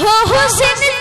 হো হোসেন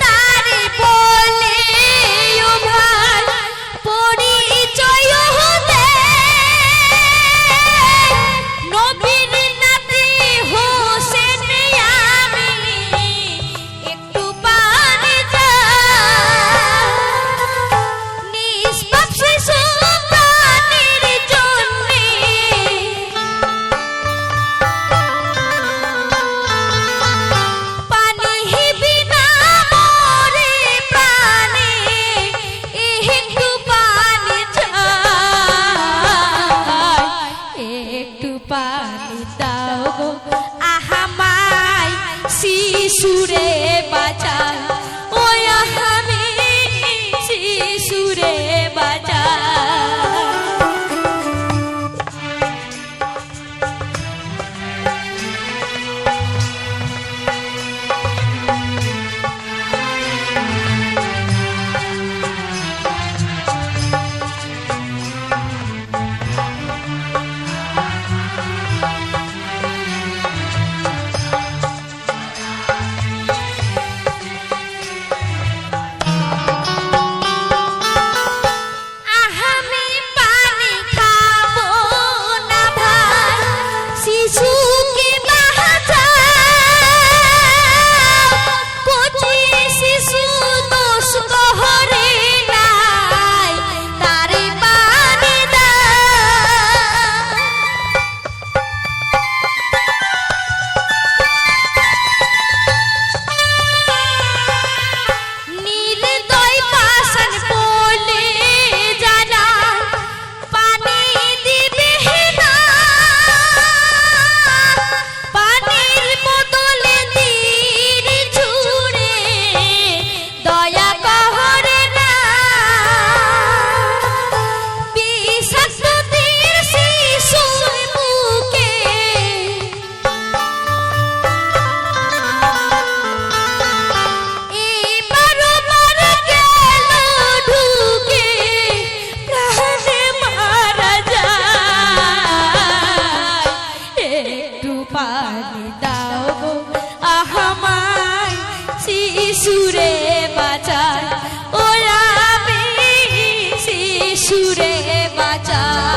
বাঁচা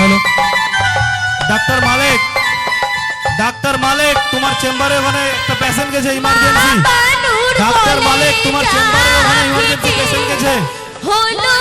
hello doctor Malik doctor Malik তোমার চেম্বারে ওখানে একটা পেশেন্ট গেছে ইমার্জেন্সি ডাক্তার মালিক তোমার চেম্বারে ওখানে ইমার্জেন্সি পেশেন্ট গেছে। হলো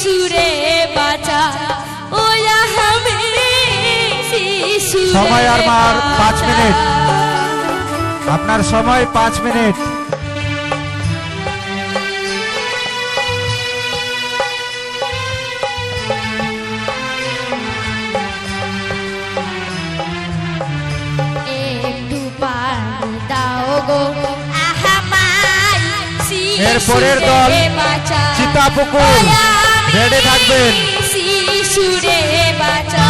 শিশুরে বাঁচা ও সময় আর মার পাঁচ। মিনিট। আপনার সময় পাঁচ মিনিট একটু পানি দাও গো আহামাই এর পরের দল চিতাপুকুর। রেডি থাকবেন। শিশুরে বাঁচা